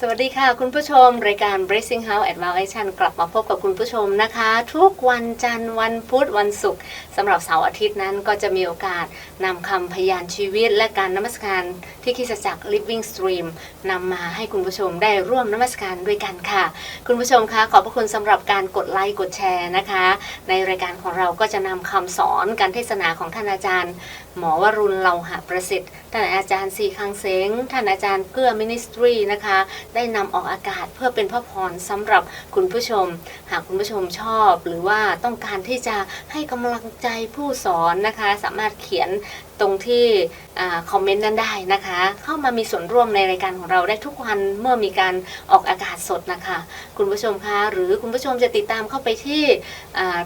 สวัสดีค่ะ คุณผู้ชม รายการ Bracing House Advocation กลับมาพบกับคุณผู้ชมนะคะ ทุกวันจันทร์วันพุธวันศุกร์สำหรับเสาร์อาทิตย์นั้นก็จะมีโอกาสนำคำพยานชีวิต และการนมัสการที่คริดจักร Living Stream นำมาให้คุณผู้ชมได้ร่วมนมัสการด้วยกันค่ะ คุณผู้ชมคะขอบพระคุณสำหรับการกดไลค์กดแชร์นะคะ ในรายการของเราก็จะนำคำสอนการเทศนาของท่านอาจารย์ หมอวรุณเลาหะประสิทธิ์ท่านอาจารย์สีคังเสงท่านอาจารย์เกื้อมินิสทรีนะคะ ได้นำออกอากาศเพื่อเป็นพระพรสำหรับคุณผู้ชม หากคุณผู้ชมชอบ หรือว่าต้องการที่จะให้กำลังใจผู้สอนนะคะ สามารถเขียนตรงที่คอมเมนต์นั้นได้นะคะ เข้ามามีส่วนร่วมในรายการของเราได้ทุกวันเมื่อมีการออกอากาศสดนะคะ คุณผู้ชมคะหรือคุณผู้ชมจะติดตามเข้าไปที่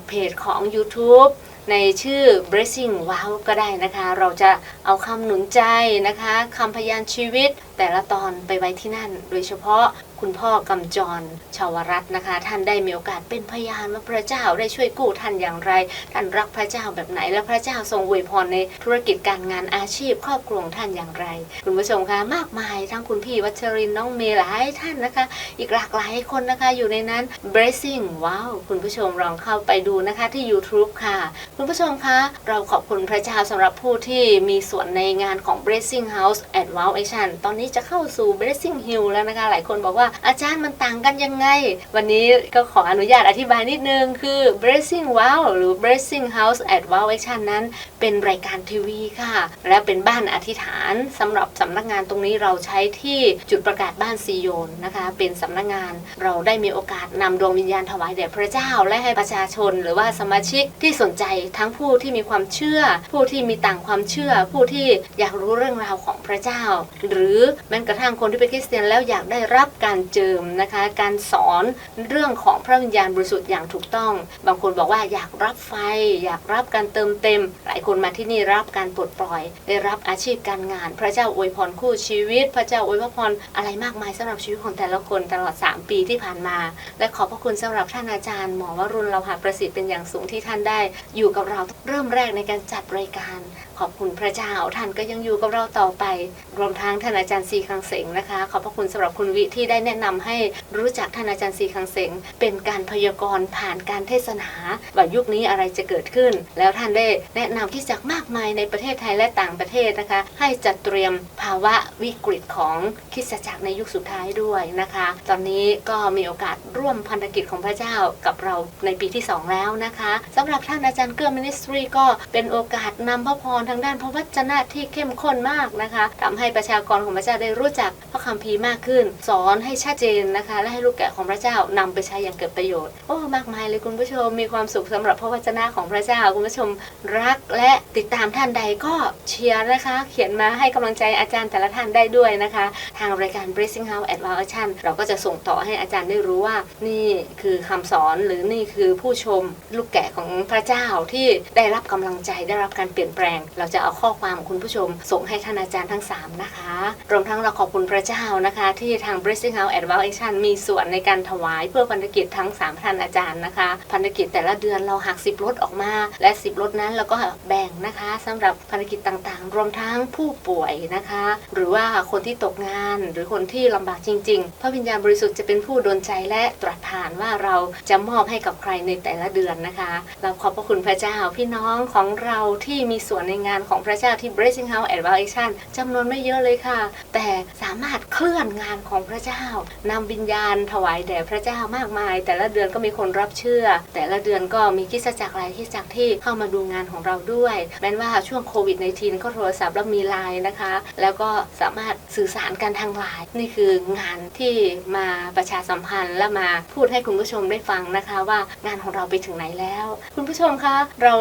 เพจของ YouTube ในชื่อ Blessing Wow ก็ได้นะคะ เราจะเอาคำหนุนใจนะคะคำพยานชีวิต แต่ละตอนไปไว้ที่นั่น โดยเฉพาะ คุณพ่อกำจรชาวรัตน์นะคะ ท่านได้มีโอกาสเป็นพยานว่าพระเจ้าได้ช่วยกู้ท่านอย่างไร ท่านรักพระเจ้าแบบไหน และพระเจ้าทรงอวยพรในธุรกิจการงานอาชีพ ครอบครัวของท่านอย่างไร คุณผู้ชมคะมากมายทั้งคุณพี่วัชรินน้องเมย์หลายท่านนะคะ อีกหลากหลายคนนะคะอยู่ในนั้น Blessing ว้าวคุณผู้ชมลองเข้าไปดูนะคะที่ YouTube ค่ะ คุณผู้ชมคะเราขอบคุณพระเจ้าสำหรับผู้ที่มีส่วนในงานของ Blessing House at Wow Action ตอนนี้จะเข้าสู่ Blessing Hill แล้วนะคะ หลายคนบอกว่าอาจารย์มันต่างกันยังไง วันนี้ก็ขออนุญาตอธิบายนิดนึง คือ Blessing Wow หรือ Blessing House at Wow Action นั้นเป็นรายการทีวีค่ะ และเป็นบ้านอธิษฐานสำหรับสำนักงานตรงนี้เราใช้ที่จุดประกาศบ้านซีโยนนะคะ เป็นสำนักงานเราได้มีโอกาสนำดวงวิญญาณถวายแด่พระเจ้า และให้ประชาชน หรือว่าสมาชิกที่สนใจทั้งผู้ที่มีความเชื่อ ผู้ที่มีต่างความเชื่อ ผู้ที่อยากรู้เรื่องราวของพระเจ้า หรือแม้กระทั่งคนที่เป็นคริสเตียนแล้วอยากได้รับการเจิมนะคะ การสอนเรื่องของพระวิญญาณบริสุทธิ์อย่างถูกต้อง บางคนบอกว่าอยากรับไฟ อยากรับการเติมเต็ม หลายคนมาที่นี่รับการปลดปล่อย ได้รับอาชีพการงาน พระเจ้าอวยพรคู่ชีวิต พระเจ้าอวยพรอะไรมากมายสำหรับชีวิตของแต่ละคนตลอด 3 ปีที่ผ่านมา และขอบพระคุณสำหรับท่านอาจารย์หมอวรุณเราหาประสิทธิ์เป็นอย่างสูงที่ท่านได้ อยู่กับเราเริ่มแรกในการจัดรายการขอบคุณพระเจ้าท่านก็ยังอยู่กับเราต่อไป รวมทั้งท่านอาจารย์ซีคังเสงนะคะ ขอบพระคุณสำหรับคุณวิที่ได้แนะนำให้รู้จักท่านอาจารย์ซีคังเสงเป็นการพยากรณ์ผ่านการเทศนาว่ายุคนี้อะไรจะเกิดขึ้น แล้วท่านได้แนะนำที่จักมากมายในประเทศไทยและต่างประเทศนะคะ ให้จัดเตรียมภาวะวิกฤตของคริสตจักรในยุคสุดท้ายด้วยนะคะ ตอนนี้ก็มีโอกาสร่วมพันธกิจของพระเจ้ากับเราในปีที่ 2 แล้วนะคะสำหรับท่านอาจารย์เกื้อมินิสทรีก็เป็นโอกาสนำพระพรทางด้านพระวจนะที่เข้มข้นมากนะคะทำให้ประชากรของพระเจ้าได้รู้จักพระคัมภีร์มากขึ้น สอนให้ชัดเจนนะคะ และให้ลูกแกะของพระเจ้านำไปใช้อย่างเกิดประโยชน์โอ้มากมายเลยคุณผู้ชมมีความสุขสำหรับพระวจนะของพระเจ้าคุณผู้ชมรักและติดตามท่านใดก็เชียร์นะคะ เขียนมาให้กำลังใจอาจารย์แต่ละท่านได้ด้วยนะคะ ทางรายการ Blessing House at Wow Action เราก็จะส่งต่อให้อาจารย์ได้รู้ว่า นี่คือคำสอนหรือนี่คือผู้ชมลูกแกะของพระเจ้าที่ได้รับกำลังใจได้รับการเปลี่ยนแปลงเราจะเอาข้อความของคุณผู้ชม ส่งให้ท่านอาจารย์ทั้ง 3 นะคะ รวมทั้งเราขอบคุณพระเจ้านะคะ ที่ทาง Blessing House at Wow Action มีส่วนในการถวายเพื่อพันธกิจทั้ง 3 ท่านอาจารย์นะคะ พันธกิจแต่ละเดือนเราหัก 10ลดออกมา และ 10ลดนั้นเราก็แบ่งนะคะสำหรับพันธกิจต่างๆ รวมทั้งผู้ป่วยนะคะ หรือว่าคนที่ตกงานหรือคนที่ลำบากจริงๆ พระวิญญาณบริสุทธิ์จะเป็นผู้ดลใจและตรัสผ่านว่าเราจะมอบให้กับใครในแต่ละเดือนนะคะ เราขอบพระคุณพระเจ้าพี่น้องของเราที่มีส่วนในงานของพระเจ้าที่ Blessing House at Wow Action จำนวนไม่เยอะเลยค่ะ แต่สามารถเคลื่อนงานของพระเจ้านำวิญญาณถวายแด่พระเจ้ามากมาย แต่ละเดือนก็มีคนรับเชื่อ แต่ละเดือนก็มีคิสจักรหลายคิสจักรที่เข้ามาดูงานของเราด้วย แม้ว่าช่วงโควิด -19 ก็โทรศัพท์แล้วมีไลน์นะคะ แล้วก็สามารถสื่อสารกันทางไลน์นี่คืองานที่มาประชาสัมพันธ์และมาพูดให้คุณผู้ชมได้ฟังนะคะ ว่างานของเราไปถึงไหนแล้ว คุณผู้ชมคะเรา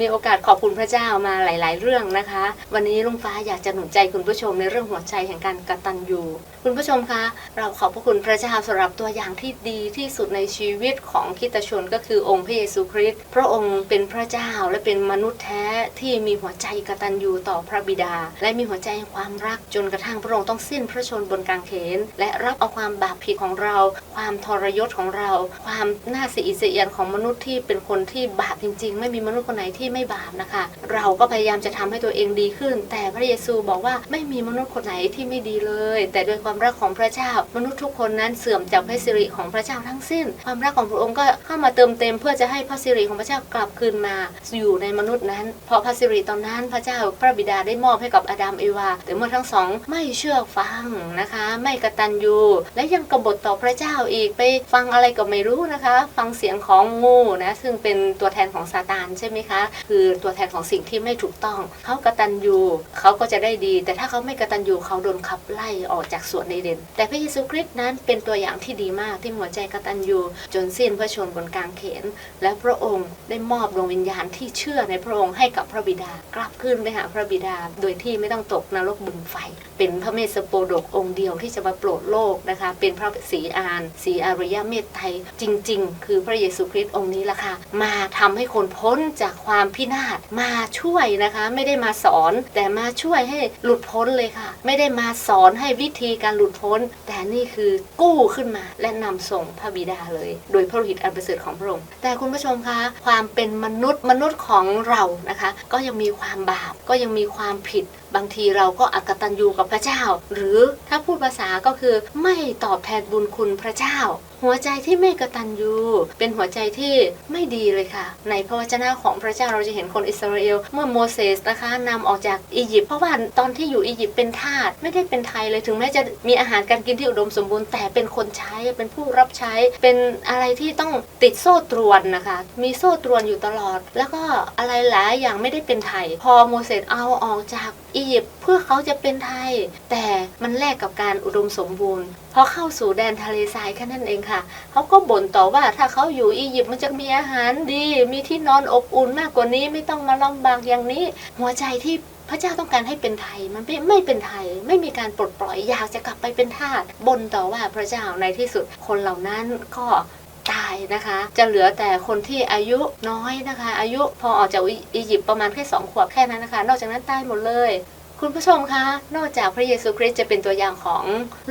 มีโอกาสขอบคุณพระเจ้ามาหลายๆ เรื่องนะคะ วันนี้ลุงฟ้าอยากจะหนุนใจคุณผู้ชมในเรื่องหัวใจแห่งการกตัญญูคุณผู้ชมคะเราขอบพระคุณพระเจ้าสำหรับตัวอย่างที่ดีที่สุดในชีวิตของคิตชนก็คือองค์พระเยซูคริสต์พระองค์เป็นพระเจ้าและเป็นมนุษย์แท้ที่มีหัวใจกตัญญูต่อพระบิดา และมีหัวใจแห่งความรักจนกระทั่งพระองค์ต้องสิ้นพระชนบนกางเขน และรับเอาความบาปผิดของเรา ความทรยศของเรา ความน่าสะอิสเอียนของมนุษย์ที่เป็นคนที่บาปจริง ๆ ไม่มีมนุษย์คนไหนที่ไม่บาปนะคะ เราก็พยายามามจะทำให้ตัวเองดีขึ้น แต่พระเยซูบอกว่าไม่มีมนุษย์คนไหนที่ไม่ดีเลย แต่ด้วยความรักของพระเจ้ามนุษย์ทุกคนนั้นเสื่อมจากพระสิริของพระเจ้าทั้งสิ้น ความรักของพระองค์ก็เข้ามาเติมเต็มเพื่อจะให้พระสิริของพระเจ้ากลับคืนมาอยู่ในมนุษย์นั้น เพราะพระสิริตอนนั้นพระเจ้าพระบิดาได้มอบให้กับอาดัมเอวา แต่เมื่อทั้งสองไม่เชื่อฟังนะคะ ไม่กระตัญญูและยังกบฏต่อพระเจ้าอีกไปฟังอะไรก็ไม่รู้นะคะ ฟังเสียงของงูนะซึ่งเป็นตัวแทนของซาตานใช่ไหมคะ คือตัวแทนของสิ่งที่ไม่ถูกต้องเขากระตัญญูเขาก็จะได้ดี แต่ถ้าเขาไม่กระตัญญูเขาโดนขับไล่ออกจากสวนในเดนแต่พระเยซูคริสต์นั้นเป็นตัวอย่างที่ดีมากที่หัวใจกระตัญญูจนสิ้นพระชนบนกลางเขน และพระองค์ได้มอบดวงวิญญาณที่เชื่อในพระองค์ให้กับพระบิดา กลับขึ้นไปหาพระบิดา โดยที่ไม่ต้องตกนรกบึงไฟ เป็นพระเมสสโปรดกองค์เดียวที่จะมาโปรดโลกนะคะ เป็นพระศรีอานศรีอารยเมตไตรจริง ๆ คือพระเยซูคริสต์องค์นี้ล่ะค่ะมาทำให้คนพ้นจากความพินาศมาช่วยนะคะไม่ได้มาสอน แต่มาช่วยให้หลุดพ้นเลยค่ะ ไม่ได้มาสอนให้วิธีการหลุดพ้น แต่นี่คือกู้ขึ้นมาและนำส่งพระบิดาเลย โดยพระฤทธิ์อันประเสริฐของพระองค์แต่คุณผู้ชมคะความเป็นมนุษย์มนุษย์ของเรานะคะ ก็ยังมีความบาปก็ยังมีความผิดบางทีเราก็อักตันยูกับพระเจ้า หรือถ้าพูดภาษาก็คือไม่ตอบแทนบุญคุณพระเจ้า หัวใจที่ไม่กตัญญูเป็นหัวใจที่ไม่ดีเลยค่ะ ในพระวจนะของพระเจ้าเราจะเห็นคนอิสราเอล เมื่อโมเสสนะคะนำออกจากอียิปต์เพราะว่าตอนที่อยู่อียิปต์เป็นทาสไม่ได้เป็นไทยเลยถึงแม้จะมีอาหารการกินที่อุดมสมบูรณ์แต่เป็นคนใช้เป็นผู้รับใช้เป็นอะไรที่ต้องติดโซ่ตรวนนะคะ มีโซ่ตรวนอยู่ตลอด แล้วก็อะไรหลายอย่างไม่ได้เป็นไทย พอโมเสสเอาออกจากอียิปต์เพื่อเขาจะเป็นไทย แต่มันแลกกับการอุดมสมบูรณ์พอเข้าสู่แดนทะเลทรายแค่นั้นเองค่ะเขาก็บ่นต่อว่าถ้าเขาอยู่อียิปต์มันจะมีอาหารดี มีที่นอนอบอุ่นมากกว่านี้ไม่ต้องมาลำบากอย่างนี้ หัวใจที่พระเจ้าต้องการให้เป็นไทยมันไม่ไม่เป็นไทย ไม่มีการปลดปล่อยอยากจะกลับไปเป็นทาสบ่นต่อว่าพระเจ้าในที่สุดคนเหล่านั้นก็ตายนะคะ จะเหลือแต่คนที่อายุน้อยนะคะ อายุพอออกจากอียิปต์ประมาณแค่สองขวบแค่นั้นนะคะ นอกจากนั้นตายหมดเลย คุณผู้ชมคะ นอกจากพระเยซูคริสต์จะเป็นตัวอย่างของ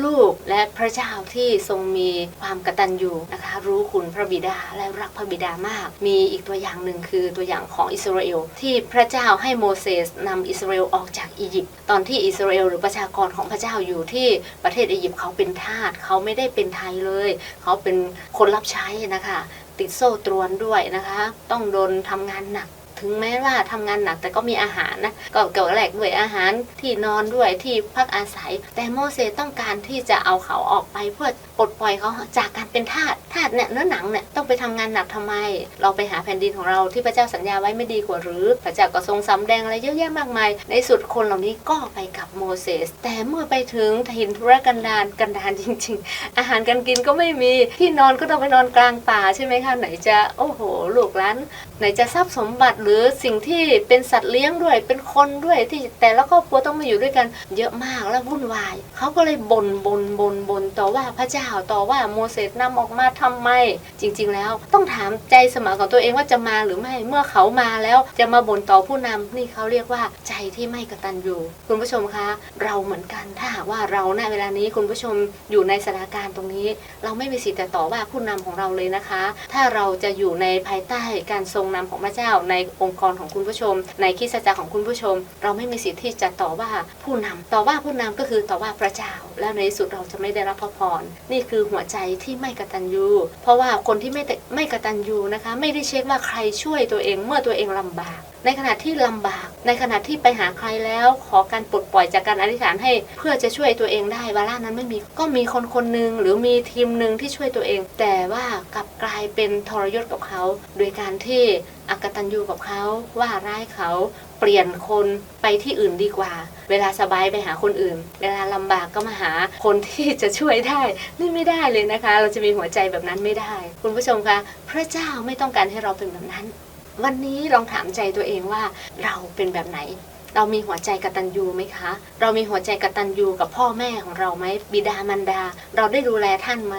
ลูกและพระเจ้าที่ทรงมีความกตัญญูนะคะ รู้คุณพระบิดาและรักพระบิดามาก มีอีกตัวอย่างหนึ่งคือตัวอย่างของอิสราเอลที่พระเจ้าให้โมเสสนำอิสราเอลออกจากอียิปต์ตอนที่อิสราเอลหรือประชากรของพระเจ้าอยู่ที่ประเทศอียิปต์เขาเป็นทาสเขาไม่ได้เป็นไทยเลย เขาเป็นคนรับใช้นะคะ ติดโซ่ตรวนด้วยนะคะ ต้องโดนทำงานหนัก ถึงแม้ว่าทำงานหนักแต่ก็มีอาหารนะก็เกี่ยวกับแหลกด้วยอาหารที่นอนด้วยที่พักอาศัย แต่โมเสสต้องการที่จะเอาเขาออกไปเพื่อปลดปล่อยเขาจากการเป็นทาสทาสเนี่ยเนื้อหนังเนี่ยต้องไปทำงานหนักทำไม เราไปหาแผ่นดินของเราที่พระเจ้าสัญญาไว้ไม่ดีกว่าหรือ พระเจ้าก็ทรงสำแดงอะไรเยอะแยะมากมาย ในสุดคนเหล่านี้ก็ไปกับโมเสส แต่เมื่อไปถึงถิ่นทุรกันดารกันดารจริง ๆ อาหารการกินก็ไม่มีที่นอนก็ต้องไปนอนกลางป่าใช่ไหมคะไหนจะโอ้โหลูกหลานไหนจะทรัพย์สมบัติหรือสิ่งที่เป็นสัตว์เลี้ยงด้วยเป็นคนด้วยที่แต่ละครอบครัวต้องมาอยู่ด้วยกันเยอะมากและวุ่นวายเขาก็เลยบ่นบ่นบ่นบ่นต่อว่าพระเจ้าต่อว่าโมเสสนำออกมาทำไม จริง ๆ แล้วต้องถามใจสมองของตัวเองว่าจะมาหรือไม่เมื่อเขามาแล้วจะมาบ่นต่อผู้นำนี่เขาเรียกว่าใจที่ไม่กระตัญญูคุณผู้ชมคะ เราเหมือนกันถ้าหากว่าเราณเวลานี้คุณผู้ชมอยู่ในสถานการณ์ตรงนี้ เราไม่มีสิทธิ์แต่ต่อว่าผู้นำของเราเลยนะคะ ถ้าเราจะอยู่ในภายใต้การทรงนำของพระเจ้าในองค์กรของคุณผู้ชม ในคิสจักรของคุณผู้ชม เราไม่มีสิทธิ์ที่จะต่อว่าผู้นำต่อว่าผู้นำก็คือต่อว่าพระเจ้า แล้วในที่สุดเราจะไม่ได้รับพระพรนี่ี่คือหัวใจที่ไม่กตัญญูเพราะว่าคนที่ไม่ไม่กตัญญูนะคะ ไม่ได้เช็คว่าใครช่วยตัวเองเมื่อตัวเองลำบาก ในขณะที่ลำบาก ในขณะที่ไปหาใครแล้ว ขอการปลดปล่อยจากการอธิษฐานให้ เพื่อจะช่วยตัวเองได้วาระนั้นไม่มีก็มีคนคนหนึ่งหรือมีทีมหนึ่งที่ช่วยตัวเอง แต่ว่ากลับกลายเป็นทรยศกับเขา โดยการที่อักตันยูกับเขาว่าร้ายเขา เปลี่ยนคนไปที่อื่นดีกว่า เวลาสบายไปหาคนอื่น เวลาลำบากก็มาหาคนที่จะช่วยได้นี่ไม่ได้เลยนะคะ เราจะมีหัวใจแบบนั้นไม่ได้ คุณผู้ชมคะพระเจ้าไม่ต้องการให้เราเป็นแบบนั้น วันนี้ลองถามใจตัวเองว่าเราเป็นแบบไหนเรามีหัวใจกตัญญูไหมคะ เรามีหัวใจกตัญญูกับพ่อแม่ของเราไหมบิดามารดา เราได้ดูแลท่านไหม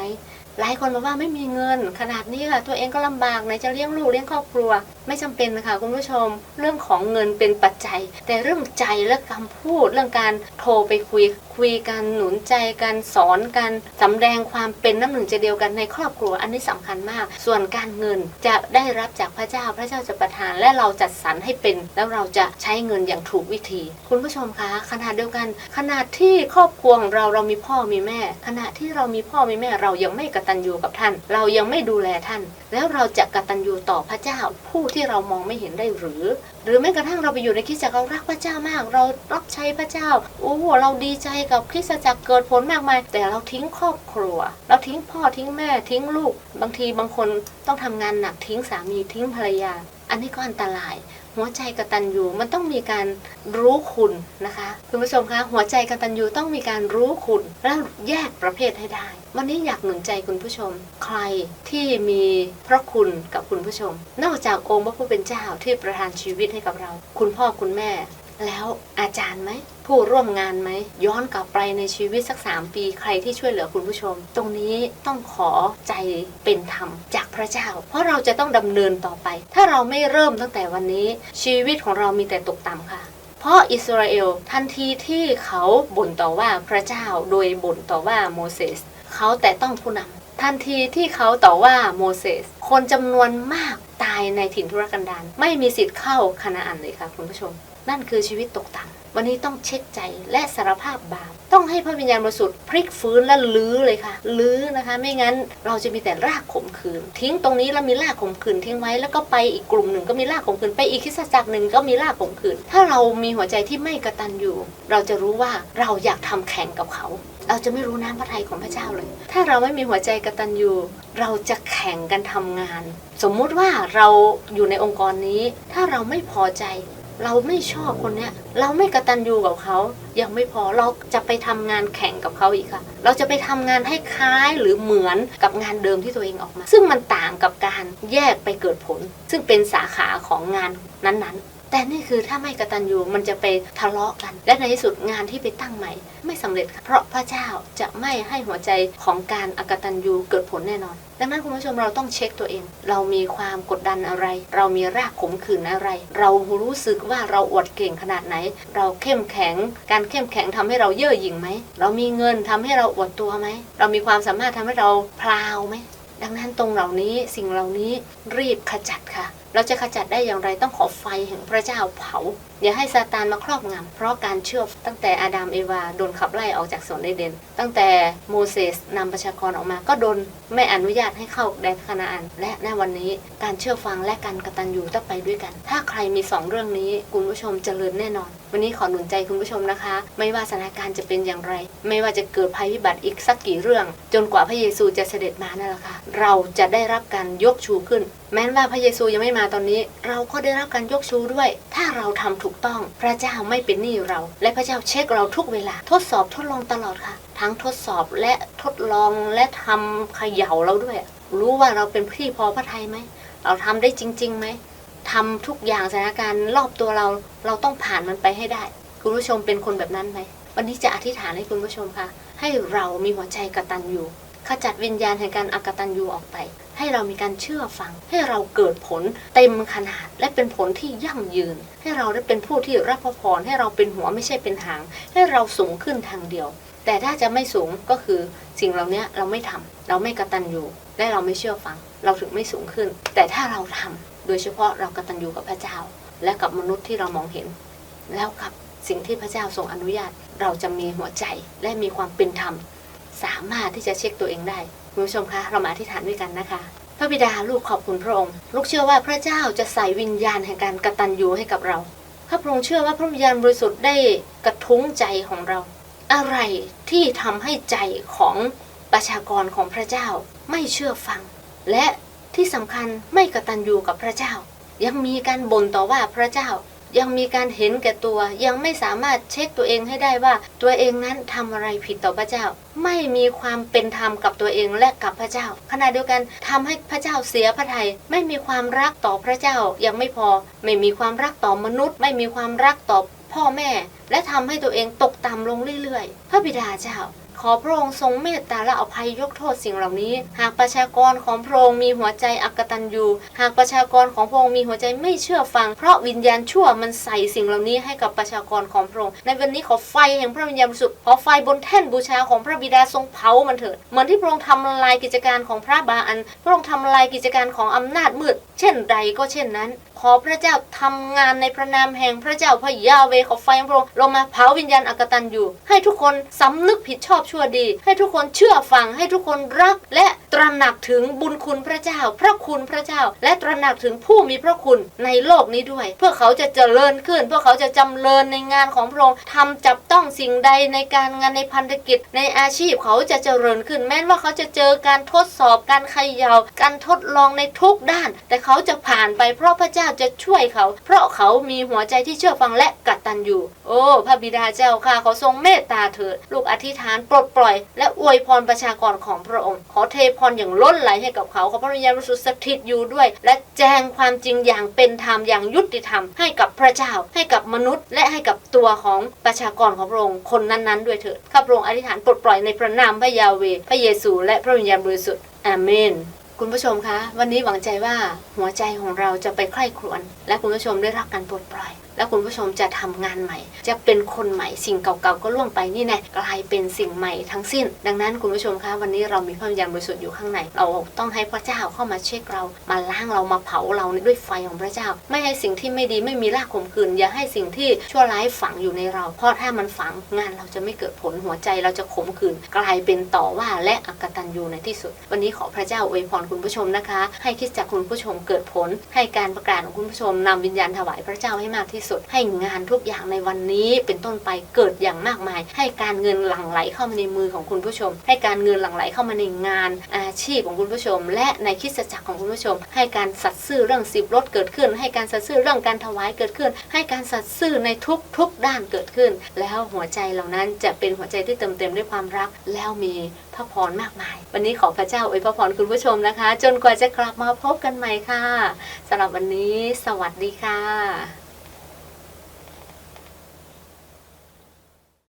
หลายคนบอกว่าไม่มีเงิน ขนาดนี้ค่ะ ตัวเองก็ลำบากไหนจะเลี้ยงลูกเลี้ยงครอบครัว ไม่จำเป็นนะคะคุณผู้ชม เรื่องของเงินเป็นปัจจัย แต่เรื่องใจและคำพูดเรื่องการโทรไปคุย คุยกันหนุนใจกันสอนกันสำแดงความเป็นน้ำหนึ่งใจเดียวกันในครอบครัวอันนี้สำคัญมาก ส่วนการเงินจะได้รับจากพระเจ้าพระเจ้าจะประทาน และเราจัดสรรให้เป็นแล้วเราจะใช้เงินอย่างถูกวิธี คุณผู้ชมคะขนาดเดียวกัน ขนาดที่ครอบครัวของเราเรามีพ่อมีแม่ ขณะที่เรามีพ่อมีแม่เรายังไม่กตัญญูกับท่าน เรายังไม่ดูแลท่าน แล้วเราจะกตัญญูต่อพระเจ้าผู้ที่เรามองไม่เห็นได้หรือ หรือแม้กระทั่งเราไปอยู่ในคริสตจักรเรารักพระเจ้ามาก เรารับใช้พระเจ้าโอ้โหเราดีใจกับคริสตจักรเกิดผลมากมาย แต่เราทิ้งครอบครัว เราทิ้งพ่อทิ้งแม่ทิ้งลูก บางทีบางคนต้องทำงานหนักทิ้งสามีทิ้งภรรยา อันนี้ก็อันตราย หัวใจกตัญญูมันต้องมีการรู้คุณนะคะคุณผู้ชมคะหัวใจกตัญญูต้องมีการรู้คุณแล้วแยกประเภทให้ได้ วันนี้อยากหนุนใจคุณผู้ชม ใครที่มีพระคุณกับคุณผู้ชม นอกจากองค์พระผู้เป็นเจ้าที่ประทานชีวิตให้กับเรา คุณพ่อคุณแม่ แล้วอาจารย์ไหมผู้ร่วมงานไหม ย้อนกลับไปในชีวิตสักสามปีใครที่ช่วยเหลือคุณผู้ชม ตรงนี้ต้องขอใจเป็นธรรมจากพระเจ้า เพราะเราจะต้องดำเนินต่อไป ถ้าเราไม่เริ่มตั้งแต่วันนี้ชีวิตของเรามีแต่ตกต่ำค่ะเพราะอิสราเอลทันทีที่เขาบ่นต่อว่าพระเจ้าโดยบ่นต่อว่าโมเสส เขาแต่ต้องผู้นำทันทีที่เขาต่อว่าโมเสสคนจำนวนมากตายในถิ่นทุรกันดารไม่มีสิทธิ์เข้าคณาอันเลยค่ะคุณผู้ชม นั่นคือชีวิตตกต่ำวันนี้ต้องเช็คใจและสารภาพบาปต้องให้พระวิญญาณบริสุทธิ์พลิกฟื้นและลื้อเลยค่ะ ลื้อนะคะ ไม่งั้นเราจะมีแต่รากข่มขืน ทิ้งตรงนี้แล้วมีรากข่มขืนทิ้งไว้แล้วก็ไปอีกกลุ่มหนึ่งก็มีรากข่มขืนไปอีกคิสจักรหนึ่งก็มีรากข่มขืน ถ้าเรามีหัวใจที่ไม่กระตันอยู่ เราจะรู้ว่าเราอยากทำแข่งกับเขา เราจะไม่รู้น้ำพระทัยของพระเจ้าเลย ถ้าเราไม่มีหัวใจกตัญญูเราจะแข่งกันทำงาน สมมุติว่าเราอยู่ในองค์กรนี้ ถ้าเราไม่พอใจ เราไม่ชอบคนเนี้ย เราไม่กระตันยูกับเขายังไม่พอเราจะไปทำงานแข่งกับเขาอีกค่ะ เราจะไปทำงานให้คล้ายหรือเหมือนกับงานเดิมที่ตัวเองออกมา ซึ่งมันต่างกับการแยกไปเกิดผล ซึ่งเป็นสาขาของงานนั้นๆ แต่นี่คือถ้าไม่กระตันยูมันจะไปทะเลาะกัน และในที่สุดงานที่ไปตั้งใหม่ ไม่สำเร็จค่ะเพราะพระเจ้าจะไม่ให้หัวใจของการอกตันยูเกิดผลแน่นอน ดังนั้นคุณผู้ชมเราต้องเช็คตัวเอง เรามีความกดดันอะไร เรามีรากขมขื่นอะไร เรารู้สึกว่าเราอวดเก่งขนาดไหน เราเข้มแข็ง การเข้มแข็งทำให้เราเย่อหยิ่งไหม เรามีเงินทำให้เราอวดตัวไหม เรามีความสามารถทำให้เราพลาวไหมดังนั้นตรงเหล่านี้สิ่งเหล่านี้รีบขจัดค่ะ เราจะขจัดได้อย่างไรต้องขอไฟแห่งพระเจ้าเผา อย่าให้ซาตานมาครอบงำเพราะการเชื่อตั้งแต่อาดัมเอวาโดนขับไล่ออกจากสวนเอเดน ตั้งแต่โมเสสนำประชากรออกมาก็โดนไม่อนุญาตให้เข้าแดนคานาอัน และในวันนี้การเชื่อฟังและการกตัญญูต้องไปด้วยกัน ถ้าใครมีสองเรื่องนี้คุณผู้ชมเจริญแน่นอน วันนี้ขอหนุนใจคุณผู้ชมนะคะ ไม่ว่าสถานการณ์จะเป็นอย่างไร ไม่ว่าจะเกิดภัยพิบัติอีกสักกี่เรื่อง จนกว่าพระเยซูจะเสด็จมานั่นแหละค่ะเราจะได้รับการยกชูขึ้น แม้ว่าพระเยซูยังไม่มาตอนนี้ เราก็ได้รับการยกชูด้วย ถ้าเราทำถูกต้อง พระเจ้าไม่เป็นหนี้เรา และพระเจ้าเช็คเราทุกเวลา ทดสอบทดลองตลอดค่ะ ทั้งทดสอบและทดลองและทำเขย่าเราด้วย รู้ว่าเราเป็นพี่พอพระทัยไหม เราทำได้จริงๆไหมทำทุกอย่างสถานการณ์รอบตัวเราเราต้องผ่านมันไปให้ได้ คุณผู้ชมเป็นคนแบบนั้นไหมวันนี้จะอธิษฐานให้คุณผู้ชมค่ะ ให้เรามีหัวใจกระตัญญู ขจัดวิญญาณแห่งการอกตัญญูออกไป ให้เรามีการเชื่อฟัง ให้เราเกิดผลเต็มขนาด และเป็นผลที่ยั่งยืน ให้เราได้เป็นผู้ที่รับพระพรให้เราเป็นหัวไม่ใช่เป็นหาง ให้เราสูงขึ้นทางเดียว แต่ถ้าจะไม่สูงก็คือสิ่งเหล่านี้เราไม่ทำเราไม่กตัญญูและเราไม่เชื่อฟัง เราถึงไม่สูงขึ้น แต่ถ้าเราทำโดยเฉพาะเรากตัญญูกับพระเจ้า และกับมนุษย์ที่เรามองเห็น แล้วกับสิ่งที่พระเจ้าทรงอนุญาต เราจะมีหัวใจและมีความเป็นธรรม สามารถที่จะเช็คตัวเองได้คุณผู้ชมคะเรามาอธิษฐานด้วยกันนะคะ พระบิดาลูกขอบคุณพระองค์ ลูกเชื่อว่าพระเจ้าจะใส่วิญญาณแห่งการกระตัญญูให้กับเราข้าพระองค์เชื่อว่าพระวิญญาณบริสุทธิ์ได้กระทุ้งใจของเรา อะไรที่ทำให้ใจของประชากรของพระเจ้าไม่เชื่อฟัง และที่สำคัญไม่กระตัญญูกับพระเจ้า ยังมีการบ่นต่อว่าพระเจ้า ยังมีการเห็นแก่ตัวยังไม่สามารถเช็คตัวเองให้ได้ว่า ตัวเองนั้นทำอะไรผิดต่อพระเจ้า ไม่มีความเป็นธรรมกับตัวเองและกับพระเจ้า ขณะเดียวกันทำให้พระเจ้าเสียพระทัยไม่มีความรักต่อพระเจ้ายังไม่พอ ไม่มีความรักต่อมนุษย์ ไม่มีความรักต่อพ่อแม่ และทำให้ตัวเองตกต่ำลงเรื่อยๆ พระบิดาเจ้า ขอพระองค์ทรงเมตตาและอภัยยกโทษสิ่งเหล่านี้ หากประชากรของพระองค์มีหัวใจอักตันยูหากประชากรของพระองค์มีหัวใจไม่เชื่อฟัง เพราะวิญญาณชั่วมันใส่สิ่งเหล่านี้ให้กับประชากรของพระองค์ในวันนี้ขอไฟแห่งพระวิญญาณบริสุทธิ์ขอไฟบนแท่นบูชาของพระบิดาทรงเผามันเถิดเหมือนที่พระองค์ทำลายกิจการของพระบาอัน พระองค์ทำลายกิจการของอำนาจมืดเช่นใดก็เช่นนั้น ขอพระเจ้าทำงานในพระนามแห่งพระเจ้าพระยาเวขอไฟของพระองค์ลงมาเผาวิญญาณอักตันอยู่ให้ทุกคนสำนึกผิดชอบชั่วดี ให้ทุกคนเชื่อฟังให้ทุกคนรัก และตระหนักถึงบุญคุณพระเจ้า พระคุณพระเจ้า และตระหนักถึงผู้มีพระคุณในโลกนี้ด้วย เพื่อเขาจะเจริญขึ้น เพื่อเขาจะจำเริญในงานของพระองค์ทำจับต้องสิ่งใดในการงานในพันธกิจ ในอาชีพเขาจะเจริญขึ้น แม้ว่าเขาจะเจอการทดสอบการขย่าการทดลองในทุกด้าน แต่เขาจะผ่านไปเพราะพระเจ้าจะช่วยเขา เพราะเขามีหัวใจที่เชื่อฟังและกตัญญูโอ้พระบิดาเจ้าค่ะขอทรงเมตตาเถิดลูกอธิษฐานปลดปล่อย และอวยพรประชากรของพระองค์ ขอเทพรอย่างล้นไหลให้กับเขาขอพระวิญญาณบริสุทธิ์สถิตอยู่ด้วย และแจ้งความจริงอย่างเป็นธรรมอย่างยุติธรรม ให้กับพระเจ้าให้กับมนุษย์ และให้กับตัวของประชากรของพระองค์คนนั้นๆ ด้วยเถิดข้าพระองค์อธิษฐานปลดปล่อยในพระนามพระยาเว พระเยซู และพระวิญญาณบริสุทธิ์อาเมน คุณผู้ชมคะ วันนี้หวังใจว่าหัวใจของเราจะไปใคร่ครวญและคุณผู้ชมได้รับการปลดปล่อย และคุณผู้ชมจะทำงานใหม่ จะเป็นคนใหม่สิ่งเก่าๆก็ล่วงไปนี่แน่กลายเป็นสิ่งใหม่ทั้งสิ้น ดังนั้นคุณผู้ชมคะวันนี้เรามีพระวิญญาณบริสุทธิ์อยู่ข้างใน เราต้องให้พระเจ้าเข้ามาเช็คเรา มาล้างเรามาเผาเราด้วยไฟของพระเจ้า ไม่ให้สิ่งที่ไม่ดีไม่มีรากขมขืนอย่าให้สิ่งที่ชั่วร้ายฝังอยู่ในเรา เพราะถ้ามันฝังงานเราจะไม่เกิดผลหัวใจเราจะขมขืน กลายเป็นต่อว่าและอักตันยูในที่สุด วันนี้ขอพระเจ้าอวยพรคุณผู้ชมนะคะ ให้คิดจากคุณผู้ชมเกิดผล ให้การประกาศของคุณผู้ชมนำวิญญาณถวายพระเจ้าให้มากที่สุดให้งานทุกอย่างในวันนี้เป็นต้นไปเกิดอย่างมากมาย ให้การเงินหลั่งไหลเข้ามาในมือของคุณผู้ชม ให้การเงินหลั่งไหลเข้ามาในงานอาชีพของคุณผู้ชม และในคิดจักรของคุณผู้ชม ให้การสัตย์ซื่อเรื่องสิบรถเกิดขึ้น ให้การสัตย์ซื่อเรื่องการถวายเกิดขึ้น ให้การสัตย์ซื่อในทุกทุกด้านเกิดขึ้น แล้วหัวใจเหล่านั้นจะเป็นหัวใจที่เต็มเต็มด้วยความรัก แล้วมีพระพรมากมาย วันนี้ขอพระเจ้าอวยพระพรคุณผู้ชมนะคะ จนกว่าจะกลับมาพบกันใหม่ค่ะสำหรับวันนี้ สวัสดีค่ะ